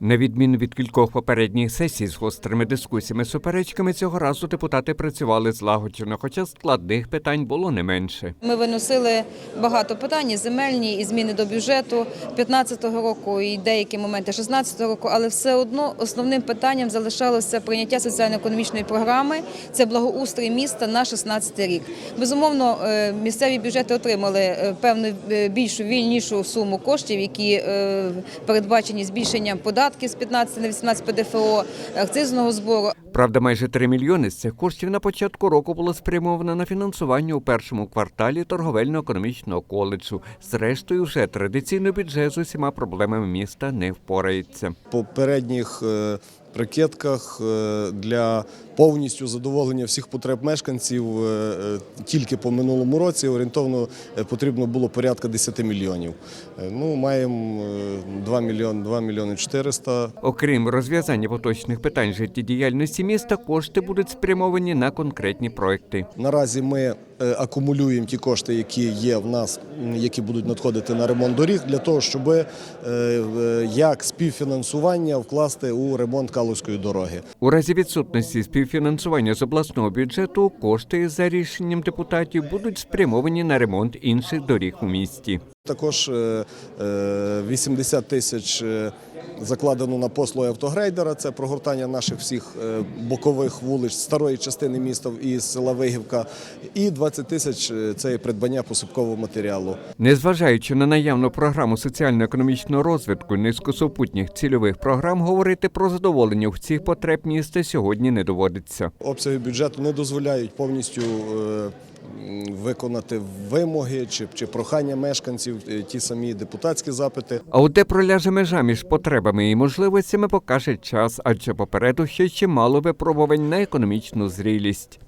На відміну від кількох попередніх сесій з гострими дискусіями суперечками, цього разу депутати працювали злагоджено, хоча складних питань було не менше. Ми виносили багато питань, земельні, і зміни до бюджету 15-го року, і деякі моменти 16-го року, але все одно основним питанням залишалося прийняття соціально-економічної програми. Це благоустрій міста на 16 рік. Безумовно, е, місцеві бюджети отримали е, певну е, більшу вільнішу суму коштів, які передбачені збільшенням податків з 15 на 18 ПДФО, акцизного збору. Правда, майже 3 мільйони з цих коштів на початку року було спрямовано на фінансування у першому кварталі торговельно-економічного коледжу. Зрештою, вже традиційно бюджет з усіма проблемами міста не впорається. попередніх е, ракетках е, для повністю задоволення всіх потреб мешканців е, е, тільки по минулому році орієнтовно потрібно було порядка 10 мільйонів. Ну, маємо е, 2 мільйони, 2 мільйони 400. Окрім розв'язання поточних питань життєдіяльності міста, кошти будуть спрямовані на конкретні проекти. Наразі ми акумулюємо ті кошти, які є в нас, які будуть надходити на ремонт доріг, для того, щоб е, е, як співфінансування вкласти у ремонт Калузької дороги. У разі відсутності співфінансування з обласного бюджету кошти за рішенням депутатів будуть спрямовані на ремонт інших доріг у місті. Також е, е, 80 тисяч е, закладено на послуги автогрейдера. Це прогортання наших всіх е, бокових вулиць старої частини міста і села Вигівка. І 20 тисяч е, це придбання посипкового матеріалу. Незважаючи на наявну програму соціально-економічного розвитку, низку супутніх цільових програм, говорити про задоволення в цих потреб міста сьогодні не доводиться. Обсяги бюджету не дозволяють повністю е, виконати вимоги чи, чи прохання мешканців, е, ті самі депутатські запити. А от де проляже межа між потребами і можливостями покаже час, адже попереду ще чимало випробувань на економічну зрілість.